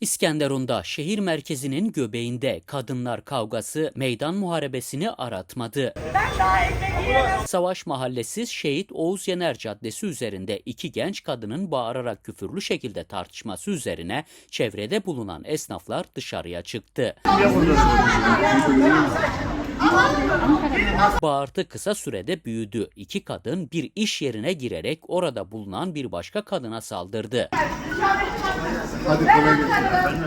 İskenderun'da şehir merkezinin göbeğinde kadınlar kavgası meydan muharebesini aratmadı. Savaş Mahallesi Şehit Oğuz Yener Caddesi üzerinde iki genç kadının bağırarak küfürlü şekilde tartışması üzerine çevrede bulunan esnaflar dışarıya çıktı. Bağırtı kısa sürede büyüdü. İki kadın bir iş yerine girerek orada bulunan bir başka kadına saldırdı. Hadi kolay gelsin.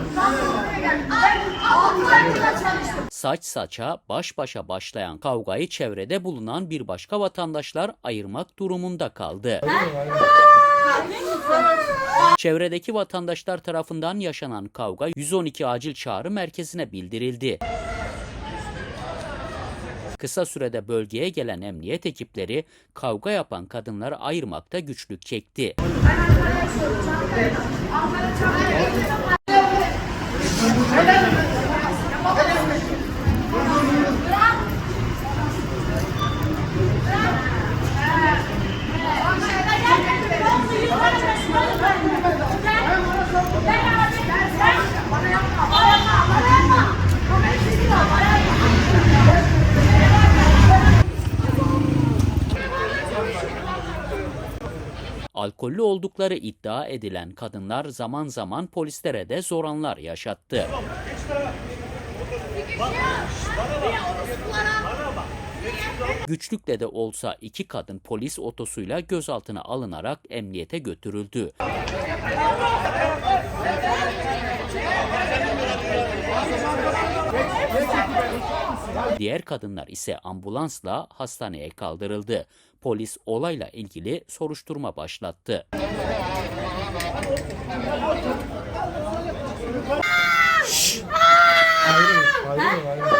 Saç saça, baş başa başlayan kavgayı çevrede bulunan bir başka vatandaşlar ayırmak durumunda kaldı. Çevredeki vatandaşlar tarafından yaşanan kavga 112 acil çağrı merkezine bildirildi. Kısa sürede bölgeye gelen emniyet ekipleri kavga yapan kadınları ayırmakta güçlük çekti. Alkollü oldukları iddia edilen kadınlar zaman zaman polislere de zoranlar yaşattı. Güçlükle de olsa iki kadın polis otosuyla gözaltına alınarak emniyete götürüldü. Diğer kadınlar ise ambulansla hastaneye kaldırıldı. Polis olayla ilgili soruşturma başlattı. Hayır, hayır, hayır.